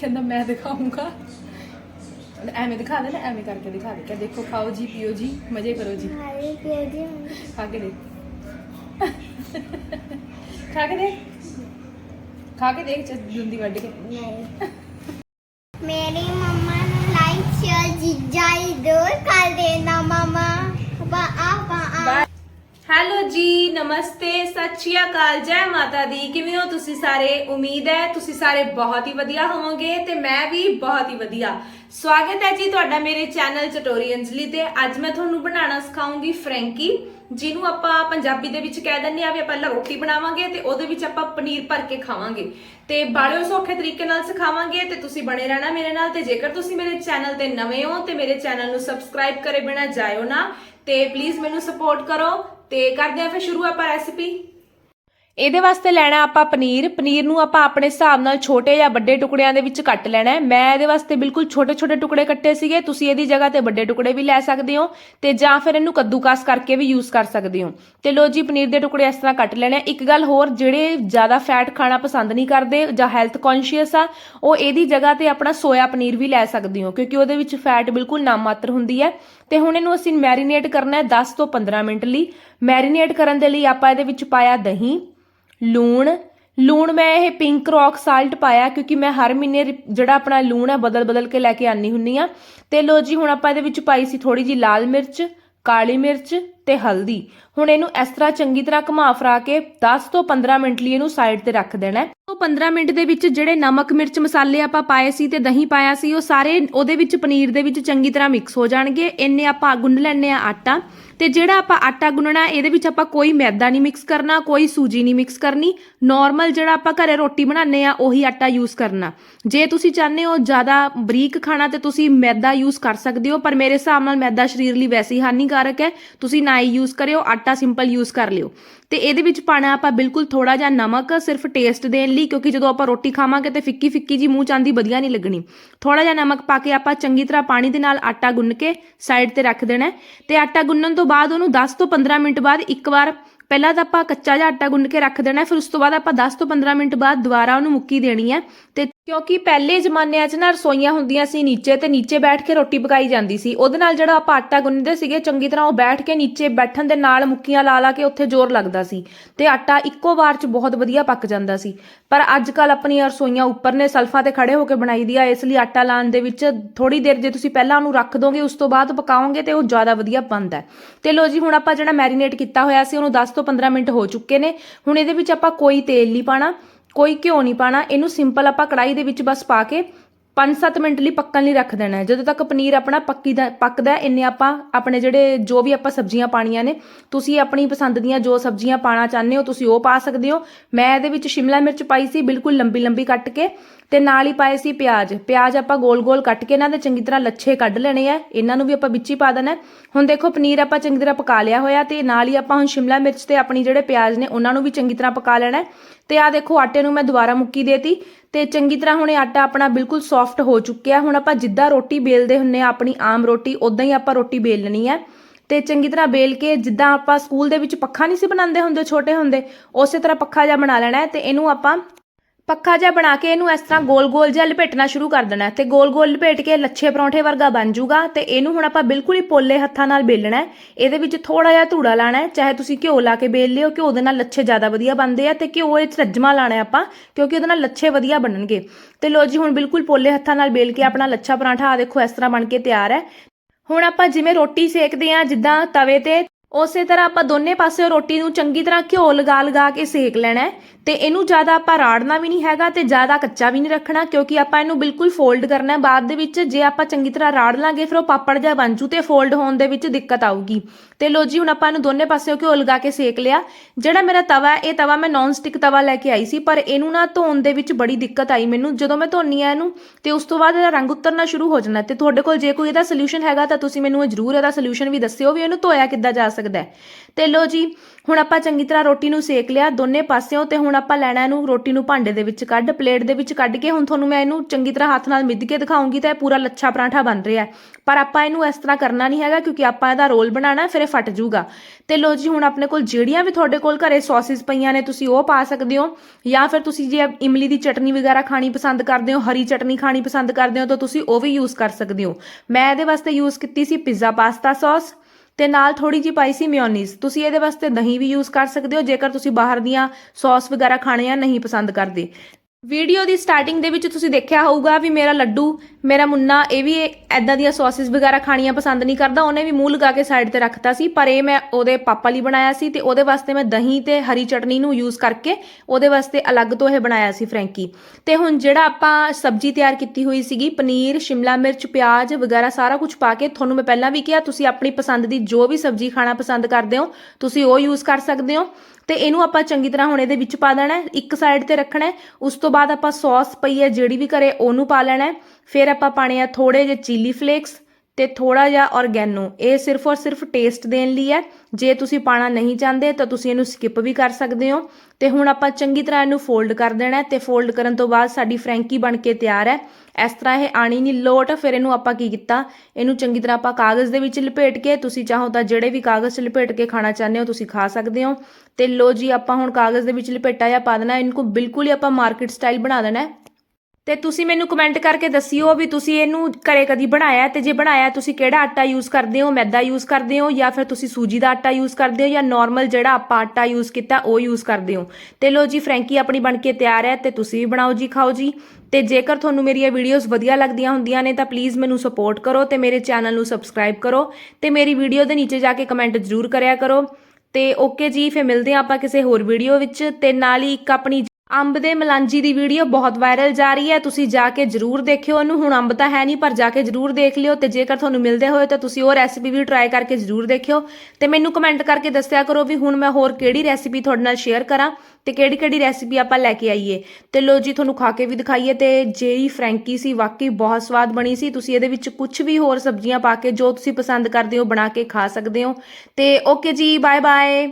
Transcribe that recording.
ਕਹਿੰਦਾ ਮੈਂ ਦਿਖਾਉਂਗਾ। ਐਵੇਂ ਦਿਖਾ ਦੇ ਨਾ ਐਵੇਂ ਕਰਕੇ ਦਿਖਾ ਦੇ। ਕਿ ਦੇਖੋ ਖਾਓ ਜੀ ਪੀਓ ਜੀ ਮਜ਼ੇ ਕਰੋ ਜੀ। ਹਾਏ ਕਿਹਦੀ ਖਾ ਕੇ ਦੇਖ। ਖਾ ਕੇ ਦੇਖ। ਖਾ ਕੇ ਦੇਖ ਚੱਲ ਦੰਦੀ ਵੱਢ ਕੇ। ਨਹੀਂ। ਮੇਰੀ ਮੰਮਾ ਨੂੰ ਲਾਈਕ ਸ਼ੇਅਰ ਜਿੱਜਾਈ ਦੋਰ ਕਰ ਦੇਣਾ ਮਮਾ। ਬਾ ਆ ਬਾ ਆ ਹੈਲੋ ਜੀ, ਨਮਸਤੇ, ਸਤਿ ਸ਼੍ਰੀ ਅਕਾਲ, ਜੈ ਮਾਤਾ ਦੀ। ਕਿਵੇਂ ਹੋ ਤੁਸੀਂ ਸਾਰੇ? ਉਮੀਦ ਹੈ ਤੁਸੀਂ ਸਾਰੇ ਬਹੁਤ ਹੀ ਵਧੀਆ ਹੋਵੋਗੇ ਤੇ ਮੈਂ ਵੀ ਬਹੁਤ ਹੀ ਵਧੀਆ। ਸਵਾਗਤ ਹੈ ਜੀ ਤੁਹਾਡਾ ਮੇਰੇ ਚੈਨਲ ਚਟੋਰੀ ਅੰਜਲੀ ਤੇ ਅੱਜ ਮੈਂ ਤੁਹਾਨੂੰ ਬਣਾਉਣਾ ਸਿਖਾਉਂਗੀ ਫਰੈਂਕੀ ਜਿਹਨੂੰ ਆਪਾਂ ਪੰਜਾਬੀ ਦੇ ਵਿੱਚ ਕਹਿ ਦਿੰਦੇ ਆ ਵੀ ਆਪਾਂ ਪਹਿਲਾਂ ਰੋਟੀ ਬਣਾਵਾਂਗੇ ਤੇ ਉਹਦੇ ਵਿੱਚ ਆਪਾਂ ਪਨੀਰ ਭਰ ਕੇ ਖਾਵਾਂਗੇ। ਤੇ ਬਾਲਿਓ ਸੌਖੇ ਤਰੀਕੇ ਨਾਲ ਸਿਖਾਵਾਂਗੇ ਤੇ ਤੁਸੀਂ ਬਣੇ ਰਹਿਣਾ ਮੇਰੇ ਨਾਲ ਤੇ ਜੇਕਰ ਤੁਸੀਂ ਮੇਰੇ ਚੈਨਲ ਤੇ ਨਵੇਂ ਹੋ ਤੇ ਮੇਰੇ ਚੈਨਲ ਨੂੰ ਸਬਸਕ੍ਰਾਈਬ ਕਰੇ ਬਿਨਾ ਜਾਇਓ ਨਾ, ਤੇ ਪਲੀਜ਼ ਮੈਨੂੰ ਸਪੋਰਟ ਕਰੋ। ਤੇ ਕਰਦੇ ਆ ਫਿਰ ਸ਼ੁਰੂ ਆਪਾਂ ਰੈਸਿਪੀ ਇਹਦੇ ਵਾਸਤੇ ਲੈਣਾ ਆਪਾਂ ਪਨੀਰ। ਪਨੀਰ ਨੂੰ ਆਪਾਂ ਆਪਣੇ ਹਿਸਾਬ ਨਾਲ ਛੋਟੇ ਜਾਂ ਵੱਡੇ ਟੁਕੜਿਆਂ ਦੇ ਵਿੱਚ ਕੱਟ ਲੈਣਾ ਹੈ। ਮੈਂ ਇਹਦੇ ਵਾਸਤੇ ਬਿਲਕੁਲ ਛੋਟੇ ਛੋਟੇ ਟੁਕੜੇ ਕੱਟੇ ਸੀਗੇ। ਤੁਸੀਂ ਇਹਦੀ ਜਗ੍ਹਾ ਤੇ ਵੱਡੇ ਟੁਕੜੇ ਵੀ ਲੈ ਸਕਦੇ ਹੋ ਤੇ ਜਾਂ ਫਿਰ ਇਹਨੂੰ ਕੱਦੂਕਾਸ ਕਰਕੇ ਵੀ ਯੂਜ਼ ਕਰ ਸਕਦੇ ਹੋ। ਤੇ ਲੋ ਜੀ, ਪਨੀਰ ਦੇ ਟੁਕੜੇ ਇਸ ਤਰ੍ਹਾਂ ਕੱਟ ਲੈਣੇ ਆ। ਇੱਕ ਗੱਲ ਹੋਰ, ਜਿਹੜੇ ਜ਼ਿਆਦਾ ਫੈਟ ਖਾਣਾ ਪਸੰਦ ਨਹੀਂ ਕਰਦੇ ਜਾਂ ਹੈਲਥ ਕੌਨਸ਼ੀਅਸ ਆ, ਉਹ ਇਹਦੀ ਜਗ੍ਹਾ ਤੇ ਆਪਣਾ ਸੋਇਆ ਪਨੀਰ ਵੀ ਲੈ ਸਕਦੇ ਹੋ, ਕਿਉਂਕਿ ਉਹਦੇ ਵਿੱਚ ਫੈਟ ਬਿਲਕੁਲ ਨਾਮਾਤਰ ਹੁੰਦੀ ਹੈ। ਤੇ ਹੁਣ ਇਹਨੂੰ ਅਸੀਂ ਮੈਰੀਨੇਟ ਕਰਨਾ ਹੈ 10 ਤੋਂ 15 ਮਿੰਟ ਲਈ। ਮੈਰੀਨੇਟ ਕਰਨ ਦੇ ਲਈ ਆਪਾਂ ਇਹਦੇ ਵਿੱਚ ਪਾਇਆ ਦਹੀਂ। ਲੂਣ। ਲੂਣ ਮੈਂ ਇਹ ਪਿੰਕ ਰੌਕ ਸਾਲਟ ਪਾਇਆ ਕਿਉਂਕਿ ਮੈਂ ਹਰ ਮਹੀਨੇ ਜਿਹੜਾ ਆਪਣਾ ਲੂਣ ਹੈ ਬਦਲ ਬਦਲ ਕੇ ਲੈ ਕੇ ਆਨੀ ਹੁੰਨੀ ਆ ਤੇ ਲੋ ਜੀ, ਹੁਣ ਆਪਾਂ ਇਹਦੇ ਵਿੱਚ ਪਾਈ ਸੀ ਥੋੜੀ ਜੀ ਲਾਲ ਮਿਰਚ, ਕਾਲੀ ਮਿਰਚ ਤੇ ਹਲਦੀ। ਹੁਣ ਇਹਨੂੰ ਇਸ ਤਰ੍ਹਾਂ ਚੰਗੀ ਤਰ੍ਹਾਂ ਘੁਮਾ ਫਰਾ ਕੇ 10 ਤੋਂ 15 ਮਿੰਟ ਲਈ ਇਹਨੂੰ ਸਾਈਡ ਤੇ ਰੱਖ ਦੇਣਾ ਹੈ। ਉਹ 15 ਮਿੰਟ ਦੇ ਵਿੱਚ ਜਿਹੜੇ ਨਮਕ, ਮਿਰਚ ਮਸਾਲੇ ਆਪਾਂ ਪਾਏ ਸੀ ਤੇ ਦਹੀਂ ਪਾਇਆ ਸੀ, ਉਹ ਸਾਰੇ ਉਹਦੇ ਵਿੱਚ ਪਨੀਰ ਦੇ ਵਿੱਚ ਚੰਗੀ ਤਰ੍ਹਾਂ ਮਿਕਸ ਹੋ ਜਾਣਗੇ। ਇੰਨੇ ਆਪਾਂ ਗੁੰਨ ਲੈਣੇ ਆ ਆਟਾ ਤੇ ਜਿਹੜਾ ਆਪਾਂ ਆਟਾ ਗੁੰਨਣਾ, ਇਹਦੇ ਵਿੱਚ ਆਪਾਂ ਕੋਈ ਮੈਦਾ ਨਹੀਂ ਮਿਕਸ ਕਰਨਾ, ਕੋਈ ਸੂਜੀ ਨਹੀਂ ਮਿਕਸ ਕਰਨੀ। ਨਾਰਮਲ ਜਿਹੜਾ ਆਪਾਂ ਘਰੇ ਰੋਟੀ ਬਣਾਉਂਦੇ ਆ ਉਹੀ ਆਟਾ ਯੂਜ਼ ਕਰਨਾ। ਜੇ ਤੁਸੀਂ ਚਾਹੁੰਦੇ ਹੋ ਜ਼ਿਆਦਾ ਬਰੀਕ ਖਾਣਾ ਤੇ ਤੁਸੀਂ ਮੈਦਾ ਯੂਜ਼ ਕਰ ਸਕਦੇ ਹੋ, ਪਰ ਮੇਰੇ ਹਿਸਾਬ ਨਾਲ ਮੈਦਾ ਸਰੀਰ ਲਈ ਵੈਸੇ ਹੀ ਹਾਨੀਕਾਰਕ ਹੈ। ਤੁਸੀਂ ਨਾ ਹੀ ਯੂਜ਼ ਕਰਿਓ, ਆਟਾ ਆਟਾ ਸਿੰਪਲ ਯੂਜ਼ ਕਰ ਲਿਓ। ਤੇ ਇਹਦੇ ਵਿੱਚ ਪਾਣਾ ਆਪਾਂ ਬਿਲਕੁਲ ਥੋੜਾ ਜਿਹਾ ਨਮਕ ਸਿਰਫ ਟੇਸਟ ਦੇਣ ਲਈ, ਕਿਉਂਕਿ ਜਦੋਂ ਆਪਾਂ ਰੋਟੀ ਖਾਵਾਂਗੇ ਤੇ ਫਿੱਕੀ ਫਿੱਕੀ ਜੀ ਮੂੰਹ ਚਾਂਦੀ ਵਧੀਆ ਨਹੀਂ ਲੱਗਣੀ। ਥੋੜਾ ਜਿਹਾ ਨਮਕ ਪਾ ਕੇ ਆਪਾਂ ਚੰਗੀ ਤਰ੍ਹਾਂ ਪਾਣੀ ਦੇ ਨਾਲ ਆਟਾ ਗੁੰਨ ਕੇ ਸਾਈਡ ਤੇ ਰੱਖ ਦੇਣਾ ਹੈ। ਤੇ ਆਟਾ ਗੁੰਨਣ ਤੋਂ ਬਾਅਦ ਉਹਨੂੰ 10 ਤੋਂ 15 ਮਿੰਟ ਬਾਅਦ ਇੱਕ ਵਾਰ ਪਹਿਲਾਂ ਤਾਂ ਆਪਾਂ ਕੱਚਾ ਜਿਹਾ ਆਟਾ ਗੁੰਨ ਕੇ ਰੱਖ ਦੇਣਾ ਫਿਰ ਉਸ ਤੋਂ ਬਾਅਦ ਆਪਾਂ 10 ਤੋਂ 15 ਮਿੰਟ ਬਾਅਦ ਦੁਬਾਰਾ ਉਹਨੂੰ ਮੁੱਕੀ ਦੇਣੀ ਹੈ। ਤੇ ਕਿਉਂਕਿ ਪਹਿਲੇ ਜ਼ਮਾਨਿਆਂ 'ਚ ਨਾ ਰਸੋਈਆਂ ਹੁੰਦੀਆਂ ਸੀ ਨੀਚੇ ਤੇ ਨੀਚੇ ਬੈਠ ਕੇ ਰੋਟੀ ਪਕਾਈ ਜਾਂਦੀ ਸੀ। ਉਹਦੇ ਨਾਲ ਜਿਹੜਾ ਆਪਾਂ ਆਟਾ ਗੁੰਨਦੇ ਸੀਗੇ, ਚੰਗੀ ਤਰ੍ਹਾਂ ਉਹ ਬੈਠ ਕੇ ਨੀਚੇ ਬੈਠਣ ਦੇ ਨਾਲ ਮੁੱਕੀਆਂ ਲਾ ਲਾ ਕੇ ਉੱਥੇ ਜ਼ੋਰ ਲੱਗਦਾ ਸੀ ਤੇ ਆਟਾ ਇੱਕੋ ਵਾਰ 'ਚ ਬਹੁਤ ਵਧੀਆ ਪੱਕ ਜਾਂਦਾ ਸੀ। ਪਰ ਅੱਜ ਕੱਲ ਆਪਣੀਆਂ ਰਸੋਈਆਂ ਉੱਪਰ ਨੇ ਸਲਫਾਂ ਤੇ ਖੜੇ ਹੋ ਕੇ ਬਣਾਈ ਦੀ ਆ, ਇਸ ਲਈ ਆਟਾ ਲਾਉਣ ਦੇ ਵਿੱਚ ਥੋੜੀ ਦੇਰ ਜੇ ਤੁਸੀਂ ਪਹਿਲਾਂ ਉਹਨੂੰ ਰੱਖ ਦੋਗੇ, ਉਸ ਤੋਂ ਬਾਅਦ ਪਕਾਓਗੇ ਤੇ ਉਹ ਜ਼ਿਆਦਾ ਵਧੀਆ ਬਣਦਾ। ਤੇ ਲੋ ਜੀ, ਹੁਣ ਆਪਾਂ ਜਿਹੜਾ ਮੈਰੀਨੇਟ ਕੀਤਾ ਹੋਇਆ ਸੀ, ਉਹਨੂੰ 10 ਤੋਂ 15 ਮਿੰਟ ਹੋ ਚੁੱਕੇ ਨੇ। ਹੁਣ ਇਹਦੇ ਵਿੱਚ ਆਪਾਂ ਕੋਈ ਤੇਲ ਨਹੀਂ ਪਾਣਾ ਕੋਈ ਘਿਓ ਨਹੀਂ ਪਾਣਾ, ਇਹਨੂੰ ਸਿੰਪਲ ਆਪਾਂ ਕੜਾਈ ਦੇ ਵਿੱਚ ਬਸ ਪਾ ਕੇ 5-7 ਮਿੰਟ ਲਈ ਪੱਕਣ ਲਈ ਰੱਖ ਦੇਣਾ ਹੈ। ਜਦੋਂ ਤੱਕ ਪਨੀਰ ਆਪਣਾ ਪੱਕੀ ਦਾ, ਪੱਕਦਾ ਇੰਨੇ ਆਪਾਂ ਆਪਣੇ ਜਿਹੜੇ ਜੋ ਵੀ ਆਪਾਂ ਸਬਜ਼ੀਆਂ ਪਾਣੀਆਂ ਨੇ, ਤੁਸੀਂ ਆਪਣੀ ਪਸੰਦ ਦੀਆਂ ਜੋ ਸਬਜ਼ੀਆਂ ਪਾਣਾ ਚਾਹੁੰਦੇ ਹੋ, ਤੁਸੀਂ ਉਹ ਪਾ ਸਕਦੇ ਹੋ। ਮੈਂ ਇਹਦੇ ਵਿੱਚ ਸ਼ਿਮਲਾ ਮਿਰਚ ਪਾਈ ਸੀ, ਬਿਲਕੁਲ ਲੰਬੀ ਲੰਬੀ ਕੱਟ ਕੇ, ਤੇ ਨਾਲ ਹੀ ਪਾਏ ਸੀ ਪਿਆਜ਼। ਪਿਆਜ਼ ਆਪਾਂ ਗੋਲ-ਗੋਲ ਕੱਟ ਕੇ ਇਹਨਾਂ ਦੇ ਚੰਗੀ ਤਰ੍ਹਾਂ ਲੱਛੇ ਕੱਢ ਲੈਣੇ ਆ, ਇਹਨਾਂ ਨੂੰ ਵੀ ਆਪਾਂ ਵਿੱਚ ਹੀ ਪਾ ਦੇਣਾ ਹੁਣ ਦੇਖੋ, ਪਨੀਰ ਆਪਾਂ ਚੰਗੀ ਤਰ੍ਹਾਂ ਪਕਾ ਲਿਆ ਹੋਇਆ ਤੇ ਨਾਲ ਹੀ ਆਪਾਂ ਹੁਣ ਸ਼ਿਮਲਾ ਮਿਰਚ ਤੇ ਆਪਣੀ ਜਿਹੜੇ ਪਿਆਜ਼ ਨੇ, ਉਹਨਾਂ ਨੂੰ ਵੀ ਚੰਗੀ ਤਰ੍ਹਾਂ ਪਕਾ ਲੈਣਾ ਤੇ ਆ ਦੇਖੋ, ਆਟੇ ਨੂੰ ਮੈਂ ਦੁਬਾਰਾ ਮੁੱਕੀ ਦੇਤੀ ਤੇ ਚੰਗੀ ਤਰ੍ਹਾਂ ਹੁਣ ਇਹ ਆਟਾ ਆਪਣਾ ਬਿਲਕੁਲ ਸੌਫਟ ਹੋ ਚੁੱਕਿਆ। ਹੁਣ ਆਪਾਂ ਜਿੱਦਾਂ ਰੋਟੀ ਬੇਲਦੇ ਹੁੰਨੇ ਆ, ਆਪਣੀ ਆਮ ਰੋਟੀ ਉਦਾਂ ਹੀ ਆਪਾਂ ਰੋਟੀ ਬੇਲਣੀ ਹੈ। ਤੇ ਚੰਗੀ ਤਰ੍ਹਾਂ ਬੇਲ ਕੇ ਜਿੱਦਾਂ ਆਪਾਂ ਸਕੂਲ ਦੇ ਵਿੱਚ ਪੱਖਾ ਨਹੀਂ ਸੀ ਬਣਾਉਂਦੇ ਹੁੰਦੇ, ਛੋਟੇ ਹੁੰਦੇ, ਉਸੇ ਤਰ੍ਹਾਂ ਪੱਖਾ ਜਿਹਾ ਬਣਾ ਲੈਣਾ ਹੈ ਤੇ ਇਹਨੂੰ ਆਪਾਂ ਪੱਖਾ ਜਿਹਾ ਬਣਾ ਕੇ ਇਹਨੂੰ ਇਸ ਤਰ੍ਹਾਂ ਗੋਲ-ਗੋਲ ਜਿਹਾ ਲਪੇਟਣਾ ਸ਼ੁਰੂ ਕਰ ਦੇਣਾ ਹੈ। ਤੇ ਗੋਲ-ਗੋਲ ਲਪੇਟ ਕੇ ਲੱਛੇ ਪਰੌਂਠੇ ਵਰਗਾ ਬਣ ਜਾਊਗਾ ਤੇ ਇਹਨੂੰ ਹੁਣ ਆਪਾਂ ਬਿਲਕੁਲ ਹੀ ਪੋਲੇ ਹੱਥਾਂ ਨਾਲ ਬੇਲਣਾ ਹੈ। ਇਹਦੇ ਵਿੱਚ ਥੋੜਾ ਜਿਹਾ ਧੂੜਾ ਲਾਣਾ ਹੈ, ਚਾਹੇ ਤੁਸੀਂ ਘਿਓ ਲਾ ਕੇ ਬੇਲ ਲਿਓ, ਘਿਓ ਦੇ ਨਾਲ ਲੱਛੇ ਜ਼ਿਆਦਾ ਵਧੀਆ ਬਣਦੇ ਆ ਤੇ ਘਿਓ ਇਹ 'ਚ ਰੱਜਮਾ ਲਾਣਾ ਆਪਾਂ, ਕਿਉਂਕਿ ਉਹਦੇ ਨਾਲ ਲੱਛੇ ਵਧੀਆ ਬਣਨਗੇ। ਤੇ ਲੋ ਜੀ, ਹੁਣ ਬਿਲਕੁਲ ਪੋਲੇ ਹੱਥਾਂ ਨਾਲ ਬੇਲ ਕੇ ਆਪਣਾ ਲੱਛਾ ਪਰਾਂਠਾ ਆ ਦੇਖੋ, ਇਸ ਤਰ੍ਹਾਂ ਬਣ ਕੇ ਤਿਆਰ ਹੈ। ਹੁਣ ਆਪਾਂ ਜਿਵੇਂ ਰੋਟੀ ਸੇਕਦੇ ਆ ਜਿੱਦਾਂ ਤਵੇ ਤੇ ਉਸੇ ਤਰ੍ਹਾਂ ਆਪਾਂ ਦੋਨੇ ਪਾਸੇ ਰੋਟੀ ਨੂੰ ਚੰਗੀ ਤਰ੍ਹਾਂ ਘਿਓ ਲਗਾ ਲਗਾ ਕੇ ਸੇਕ ਲੈਣਾ ਹੈ ਤੇ ਇਹਨੂੰ ਜ਼ਿਆਦਾ ਆਪਾਂ ਰਾੜਨਾ ਵੀ ਨਹੀਂ ਹੈਗਾ ਤੇ ਜ਼ਿਆਦਾ ਕੱਚਾ ਵੀ ਨਹੀਂ ਰੱਖਣਾ ਕਿਉਂਕਿ ਆਪਾਂ ਇਹਨੂੰ ਬਿਲਕੁਲ ਫੋਲਡ ਕਰਨਾ ਹੈ। ਬਾਅਦ ਦੇ ਵਿੱਚ ਜੇ ਆਪਾਂ ਚੰਗੀ ਤਰ੍ਹਾਂ ਰਾੜ ਲਾਂਗੇ ਫਿਰ ਉਹ ਪਾਪੜ ਜਿਹਾ ਬਣ ਜੂ ਤੇ ਫੋਲਡ ਹੋਣ ਦੇ ਵਿੱਚ ਦਿੱਕਤ ਆਊਗੀ। ਤੇ ਲੋ ਜੀ, ਹੁਣ ਆਪਾਂ ਇਹਨੂੰ ਦੋਨੇ ਪਾਸਿਓਂ ਘਿਓ ਲਗਾ ਕੇ ਸੇਕ ਲਿਆ। ਜਿਹੜਾ ਮੇਰਾ ਤਵਾ ਹੈ, ਇਹ ਤਵਾ ਮੈਂ ਨੌਨ ਸਟਿਕ ਤਵਾ ਲੈ ਕੇ ਆਈ ਸੀ, ਪਰ ਇਹਨੂੰ ਨਾ ਧੋਣ ਦੇ ਵਿੱਚ ਬੜੀ ਦਿੱਕਤ ਆਈ ਮੈਨੂੰ। ਜਦੋਂ ਮੈਂ ਧੋਨੀ ਆ ਇਹਨੂੰ ਤੇ ਉਸ ਤੋਂ ਬਾਅਦ ਇਹਦਾ ਰੰਗ ਉਤਰਨਾ ਸ਼ੁਰੂ ਹੋ ਜਾਣਾ ਤੇ ਤੁਹਾਡੇ ਕੋਲ ਜੇ ਕੋਈ ਇਹਦਾ ਸੋਲੂਸ਼ਨ ਹੈਗਾ ਤਾਂ ਤੁਸੀਂ ਮੈਨੂੰ ਇਹ ਜ਼ਰੂਰ ਇਹਦਾ ਸੋਲੂਸ਼ਨ ਵੀ ਦੱਸਿਓ ਵੀ ਇਹਨੂੰ ਧੋਇਆ ਕਿੱਦਾਂ ਜਾ ਸਕਦਾ ਹੈ। ਤੇ ਲੋ ਜੀ, ਹੁਣ ਆਪਾਂ ਚੰਗੀ ਤਰ੍ਹਾਂ ਰੋਟੀ ਨੂੰ ਸੇਕ ਲਿਆ ਦੋਨੇ ਪਾਸਿਓਂ ਤੇ ਹੁਣ ਆਪਾਂ ਲੈਣਾ ਇਹਨੂੰ ਰੋਟੀ ਨੂੰ ਭਾਂਡੇ ਦੇ ਵਿੱਚ ਕੱਢ, ਪਲੇਟ ਦੇ ਵਿੱਚ ਕੱਢ ਕੇ ਹੁਣ ਤੁਹਾਨੂੰ ਮੈਂ ਇਹਨੂੰ ਚੰਗੀ ਤਰ੍ਹਾਂ ਹੱਥ ਨਾਲ ਮਿੱਧ ਕੇ ਦਿਖਾਉਂਗੀ ਤਾਂ ਇਹ ਪੂਰਾ ਲੱਛਾ ਪਰਾਂਠਾ ਬਣ ਰਿਹਾ ਪਰ ਆਪਾਂ ਇਹਨੂੰ ਇਸ ਤਰ੍ਹਾਂ ਕਰਨਾ ਨਹੀਂ ਹੈਗਾ ਕਿਉਂਕਿ ਆਪਾਂ ਇਹਦਾ ਰੋਲ ਬਣਾਉਣਾ, ਫਿਰ ਇਹ ਫਟ ਜੂਗਾ ਤੇ ਲੋ ਜੀ, ਹੁਣ ਆਪਣੇ ਕੋਲ ਜਿਹੜੀਆਂ ਵੀ ਤੁਹਾਡੇ ਕੋਲ ਘਰੇ ਸੌਸਿਸ ਪਈਆਂ ਨੇ, ਤੁਸੀਂ ਉਹ ਪਾ ਸਕਦੇ ਹੋ। ਜਾਂ ਫਿਰ ਤੁਸੀਂ ਜੇ ਇਮਲੀ ਦੀ ਚਟਨੀ ਵਗੈਰਾ ਖਾਣੀ ਪਸੰਦ ਕਰਦੇ ਹੋ, ਹਰੀ ਚਟਨੀ ਖਾਣੀ ਪਸੰਦ ਕਰਦੇ ਹੋ, ਤਾਂ ਤੁਸੀਂ ਉਹ ਵੀ ਯੂਜ਼ ਕਰ ਸਕਦੇ ਹੋ। ਮੈਂ ਇਹਦੇ ਵਾਸਤੇ ਯੂਜ਼ ਕੀਤੀ ਸੀ ਪਿਜ਼ਾ ਪਾਸਤਾ ਸੌਸ ਤੇ ਨਾਲ ਥੋੜੀ ਜਿਹੀ ਪਾਈ ਸੀ ਮਿਓਨੀਜ਼ ਤੁਸੀਂ ਇਹਦੇ ਵਾਸਤੇ ਦਹੀਂ ਵੀ ਯੂਜ਼ ਕਰ ਸਕਦੇ ਹੋ, ਜੇਕਰ ਤੁਸੀਂ ਬਾਹਰ ਦੀਆਂ ਸੌਸ ਵਗੈਰਾ ਖਾਣੀਆਂ ਨਹੀਂ ਪਸੰਦ ਕਰਦੇ। ਵੀਡੀਓ ਦੀ ਸਟਾਰਟਿੰਗ ਦੇ ਵਿੱਚ ਤੁਸੀਂ ਦੇਖਿਆ ਹੋਊਗਾ ਵੀ ਮੇਰਾ ਲੱਡੂ, ਮੇਰਾ ਮੁੰਨਾ, ਇਹ ਵੀ ਐਦਾਂ ਦੀਆਂ ਸੌਸਿਸ ਵਗੈਰਾ ਖਾਣੀਆਂ ਪਸੰਦ ਨਹੀਂ ਕਰਦਾ। ਉਹਨੇ ਵੀ ਮੂੰਹ ਲਗਾ ਕੇ ਸਾਈਡ ਤੇ ਰੱਖਤਾ ਸੀ, ਪਰ ਇਹ ਮੈਂ ਉਹਦੇ ਪਾਪਾ ਲਈ ਬਣਾਇਆ ਸੀ ਤੇ ਉਹਦੇ ਵਾਸਤੇ ਮੈਂ ਦਹੀਂ ਤੇ ਹਰੀ ਚਟਨੀ ਨੂੰ ਯੂਜ਼ ਕਰਕੇ ਉਹਦੇ ਵਾਸਤੇ ਅਲੱਗ ਤੋਂ ਇਹ ਬਣਾਇਆ ਸੀ ਫਰੈਂਕੀ ਤੇ ਹੁਣ ਜਿਹੜਾ ਆਪਾਂ ਸਬਜ਼ੀ ਤਿਆਰ ਕੀਤੀ ਹੋਈ ਸੀਗੀ, ਪਨੀਰ, ਸ਼ਿਮਲਾ ਮਿਰਚ, ਪਿਆਜ਼ ਵਗੈਰਾ ਸਾਰਾ ਕੁਝ ਪਾ ਕੇ, ਤੁਹਾਨੂੰ ਮੈਂ ਪਹਿਲਾਂ ਵੀ ਕਿਹਾ, ਤੁਸੀਂ ਆਪਣੀ ਪਸੰਦ ਦੀ ਜੋ ਵੀ ਸਬਜ਼ੀ ਖਾਣਾ ਪਸੰਦ ਕਰਦੇ ਹੋ, ਤੁਸੀਂ ਉਹ ਯੂਜ਼ ਕਰ ਸਕਦੇ ਹੋ। ਤੇ ਇਹਨੂੰ ਆਪਾਂ ਚੰਗੀ ਤਰ੍ਹਾਂ ਹੁਣ ਇਹਦੇ ਵਿੱਚ ਪਾ ਦੇਣਾ ਇੱਕ ਸਾਈਡ ਤੇ ਰੱਖਣਾ ਉਸ ਤੋਂ ਬਾਅਦ ਆਪਾਂ ਸੌਸ ਪਈ ਹੈ ਜਿਹੜੀ ਵੀ ਘਰੇ ਉਹਨੂੰ ਪਾ ਲੈਣਾ ਫਿਰ ਆਪਾਂ ਪਾਣੇ ਆ ਥੋੜੇ ਜਿਹੇ ਚੀਲੀ ਫਲੇਕਸ ਤੇ ਥੋੜਾ ਜਿਹਾ ਔਰਗੈਨੋ ਇਹ ਸਿਰਫ ਔਰ ਸਿਰਫ ਟੇਸਟ ਦੇਣ ਲਈ ਹੈ। ਜੇ ਤੁਸੀਂ ਪਾਣਾ ਨਹੀਂ ਚਾਹੁੰਦੇ ਤਾਂ ਤੁਸੀਂ ਇਹਨੂੰ ਸਕਿਪ ਵੀ ਕਰ ਸਕਦੇ ਹੋ। ਤੇ ਹੁਣ ਆਪਾਂ ਚੰਗੀ ਤਰ੍ਹਾਂ ਇਹਨੂੰ ਫੋਲਡ ਕਰ ਦੇਣਾ ਹੈ ਤੇ ਫੋਲਡ ਕਰਨ ਤੋਂ ਬਾਅਦ ਸਾਡੀ ਫਰੈਂਕੀ ਬਣ ਕੇ ਤਿਆਰ ਹੈ। ਇਸ ਤਰ੍ਹਾਂ ਇਹ ਆਣੀ ਨਹੀਂ, ਲੋਟ, ਫਿਰ ਇਹਨੂੰ ਆਪਾਂ ਕੀ ਕੀਤਾ? ਇਹਨੂੰ ਚੰਗੀ ਤਰ੍ਹਾਂ ਆਪਾਂ ਕਾਗਜ਼ ਦੇ ਵਿੱਚ ਲਪੇਟ ਕੇ, ਤੁਸੀਂ ਚਾਹੋ ਤਾਂ ਜਿਹੜੇ ਵੀ ਕਾਗਜ਼ 'ਚ ਲਪੇਟ ਕੇ ਖਾਣਾ ਚਾਹੁੰਦੇ ਹੋ, ਤੁਸੀਂ ਖਾ ਸਕਦੇ ਹੋ। ਤੇ ਲੋ ਜੀ, ਆਪਾਂ ਹੁਣ ਕਾਗਜ਼ ਦੇ ਵਿੱਚ ਲਪੇਟਾ ਜਾਂ ਪਾ ਦੇਣਾ, ਇਹਨੂੰ ਬਿਲਕੁਲ ਹੀ ਆਪਾਂ ਮਾਰਕੀਟ ਸਟਾਈਲ ਬਣਾ ਦੇਣਾ ਤੇ ਤੁਸੀਂ ਮੈਨੂੰ ਕਮੈਂਟ ਕਰਕੇ ਦੱਸਿਓ ਵੀ ਤੁਸੀਂ ਇਹਨੂੰ ਘਰੇ ਕਦੀ ਬਣਾਇਆ ਹੈ ਤੇ ਜੇ ਬਣਾਇਆ ਤੁਸੀਂ ਕਿਹੜਾ ਆਟਾ ਯੂਜ਼ ਕਰਦੇ ਹੋ? ਮੈਦਾ ਯੂਜ਼ ਕਰਦੇ ਹੋ ਜਾਂ ਫਿਰ ਤੁਸੀਂ ਸੂਜੀ ਦਾ ਆਟਾ ਯੂਜ਼ ਕਰਦੇ ਹੋ ਜਾਂ ਨਾਰਮਲ ਜਿਹੜਾ ਆਪਾਂ ਆਟਾ ਯੂਜ਼ ਕੀਤਾ ਉਹ ਯੂਜ਼ ਕਰਦੇ ਹੋ? ਤੇ ਲੋ ਜੀ ਫਰੈਂਕੀ ਆਪਣੀ ਬਣ ਕੇ ਤਿਆਰ ਹੈ ਤੇ ਤੁਸੀਂ ਵੀ ਬਣਾਓ ਜੀ, ਖਾਓ ਜੀ। ਤੇ ਜੇਕਰ ਤੁਹਾਨੂੰ ਮੇਰੀਆਂ ਵੀਡੀਓਜ਼ ਵਧੀਆ ਲੱਗਦੀਆਂ ਹੁੰਦੀਆਂ ਨੇ ਤਾਂ ਪਲੀਜ਼ ਮੈਨੂੰ ਸਪੋਰਟ ਕਰੋ ਤੇ ਮੇਰੇ ਚੈਨਲ ਨੂੰ ਸਬਸਕ੍ਰਾਈਬ ਕਰੋ ਤੇ ਮੇਰੀ ਵੀਡੀਓ ਦੇ ਨੀਚੇ ਜਾ ਕੇ ਕਮੈਂਟ ਜ਼ਰੂਰ ਕਰਿਆ ਕਰੋ। ਤੇ ਓਕੇ ਜੀ ਫੇ ਮਿਲਦੇ ਹਾਂ ਆਪਾਂ ਕਿਸੇ ਹੋਰ ਵੀਡੀਓ ਵਿੱਚ ਤੇ ਨਾਲ ਹੀ ਇੱਕ ਆਪਣੀ ਅੰਬ ਦੇ ਮਲਾਂਜੀ ਦੀ ਵੀਡੀਓ ਬਹੁਤ ਵਾਇਰਲ ਜਾ ਰਹੀ ਹੈ, ਤੁਸੀਂ ਜਾ ਕੇ ਜਰੂਰ ਦੇਖਿਓ ਉਹਨੂੰ। ਹੁਣ ਅੰਬ ਤਾਂ ਹੈ ਨਹੀਂ, ਪਰ ਜਾ ਕੇ ਜਰੂਰ ਦੇਖ ਲਿਓ ਤੇ ਜੇਕਰ ਤੁਹਾਨੂੰ ਮਿਲਦੇ ਹੋਏ ਤਾਂ ਤੁਸੀਂ ਉਹ ਰੈਸਿਪੀ ਵੀ ਟਰਾਈ ਕਰਕੇ ਜਰੂਰ ਦੇਖਿਓ। ਤੇ ਮੈਨੂੰ ਕਮੈਂਟ ਕਰਕੇ ਦੱਸਿਆ ਕਰੋ ਵੀ ਹੁਣ ਮੈਂ ਹੋਰ ਕਿਹੜੀ ਰੈਸਿਪੀ ਤੁਹਾਡੇ ਨਾਲ ਸ਼ੇਅਰ ਕਰਾਂ ਤੇ ਕਿਹੜੀ ਕਿਹੜੀ ਰੈਸਿਪੀ ਆਪਾਂ ਲੈ ਕੇ ਆਈਏ। ਤੇ ਲੋ ਜੀ, ਤੁਹਾਨੂੰ ਖਾ ਕੇ ਵੀ ਦਿਖਾਈਏ ਤੇ ਜਿਹੜੀ ਫਰੈਂਕੀ ਸੀ, ਵਾਕਈ ਬਹੁਤ ਸਵਾਦ ਬਣੀ ਸੀ। ਤੁਸੀਂ ਇਹਦੇ ਵਿੱਚ ਕੁਝ ਵੀ ਹੋਰ ਸਬਜ਼ੀਆਂ ਪਾ ਕੇ ਜੋ ਤੁਸੀਂ ਪਸੰਦ ਕਰਦੇ ਹੋ, ਬਣਾ ਕੇ ਖਾ ਸਕਦੇ ਹੋ। ਤੇ ਓਕੇ ਜੀ ਬਾਏ ਬਾਏ